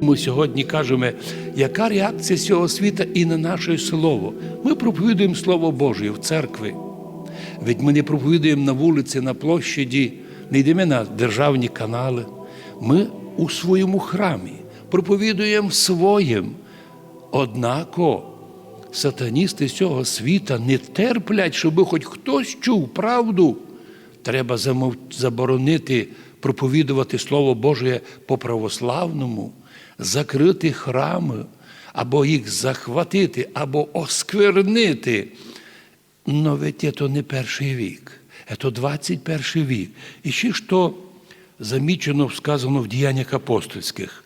Ми сьогодні кажемо, яка реакція цього світа і на наше слово. Ми проповідуємо Слово Боже в церкві. Ведь ми не проповідуємо на вулиці, на площаді, не йдемо на державні канали. Ми у своєму храмі проповідуємо своїм. Однако сатаністи цього світа не терплять, щоб хоч хтось чув правду. Треба заборонити проповідувати Слово Боже по православному, закрити храми, або їх захватити, або осквернити. Но ведь це не перший вік, це 21 вік. І ще що замічено, сказано в діяннях апостольських.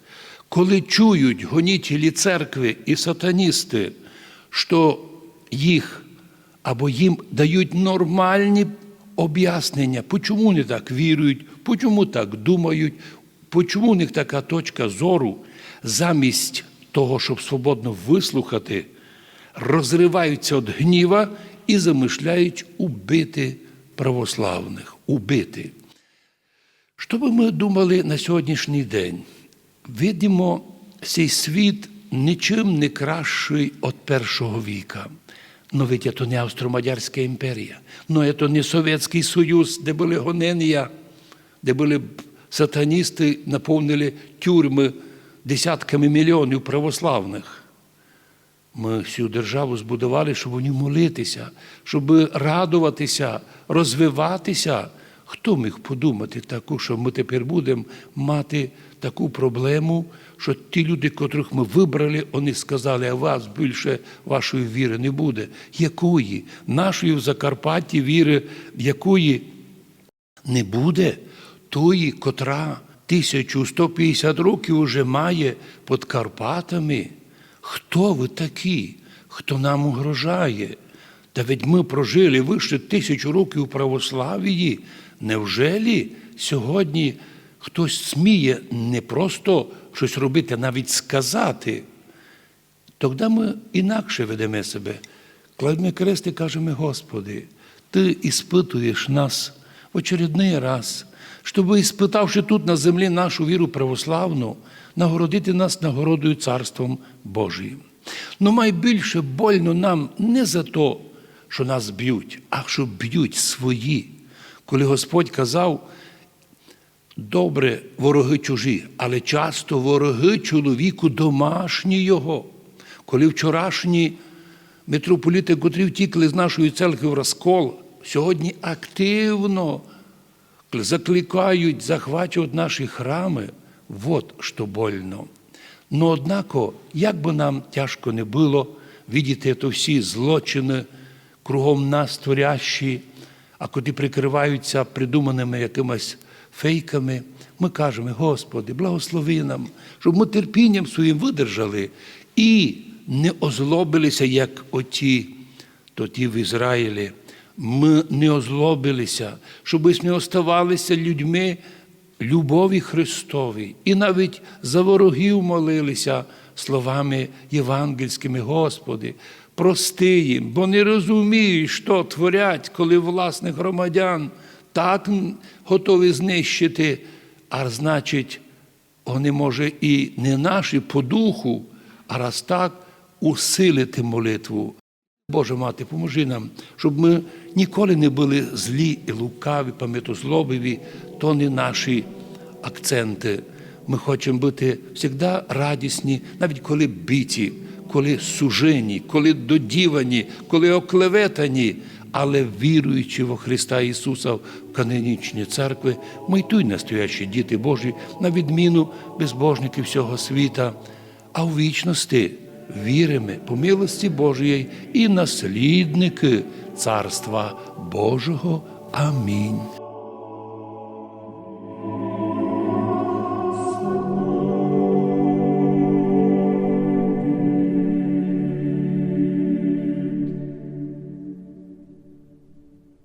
Коли чують гонітелі церкви і сатаністи, що їх або їм дають нормальні об'яснення, чому вони так вірують, чому так думають, чому у них така точка зору, замість того, щоб свободно вислухати, розриваються від гніва і замишляють убити православних, убити. Що би ми думали на сьогоднішній день? Видимо, цей світ нічим не кращий від першого віка. Ну, ведь це не Австро-Мадярська імперія, ну це не Совєтський Союз, де були гонення, де були сатаністи, наповнили тюрми десятками мільйонів православних. Ми всю державу збудували, щоб ній молитися, щоб радуватися, розвиватися. Хто міг подумати таку, що ми тепер будемо мати таку проблему, що ті люди, котрих ми вибрали, вони сказали, а вас більше вашої віри не буде. Якої? Нашої в Закарпатті віри, якої не буде, тої, котра 1150 років уже має під Карпатами. Хто ви такі? Хто нам угрожає? Та ведь ми прожили вище тисячу років у православії. Невжелі сьогодні хтось сміє не просто щось робити, а навіть сказати? Тоді ми інакше ведемо себе. Кладемо крест і кажемо, Господи, Ти іспитуєш нас в очередний раз, щоб, іспитавши тут на землі нашу віру православну, нагородити нас нагородою Царством Божиїм. Ну найбільше больно нам не за те, що нас б'ють, а що б'ють свої. Коли Господь казав, добре вороги чужі, але часто вороги чоловіку домашні його. Коли вчорашні митрополіти, котрі втікли з нашої церкви в розкол, сьогодні активно закликають захвачувати наші храми, от що больно. Но однако, як би нам тяжко не було видіти то всі злочини кругом нас творящі, а коли прикриваються придуманими якимось фейками, ми кажемо, Господи, благослови нам, щоб ми терпінням своїм видержали і не озлобилися, як оті, то ті в Ізраїлі. Ми не озлобилися, щоб не оставалися людьми любові Христовій. І навіть за ворогів молилися словами євангельськими, Господи, прости їм, бо не розуміють, що творять, коли власних громадян так готові знищити, а значить, вони, може, і не наші по духу, а раз так усилити молитву. Боже мати, поможи нам, щоб ми ніколи не були злі і лукаві, пам'ятозлобиві, то не наші акценти. Ми хочемо бути завжди радісні, навіть коли биті, коли сужені, коли додівані, коли оклеветані, але віруючи во Христа Ісуса в канонічні церкви, ми й туй настоящі діти Божі, на відміну безбожників всього світа, а в вічності віримо по милості Божої і наслідники Царства Божого. Амінь.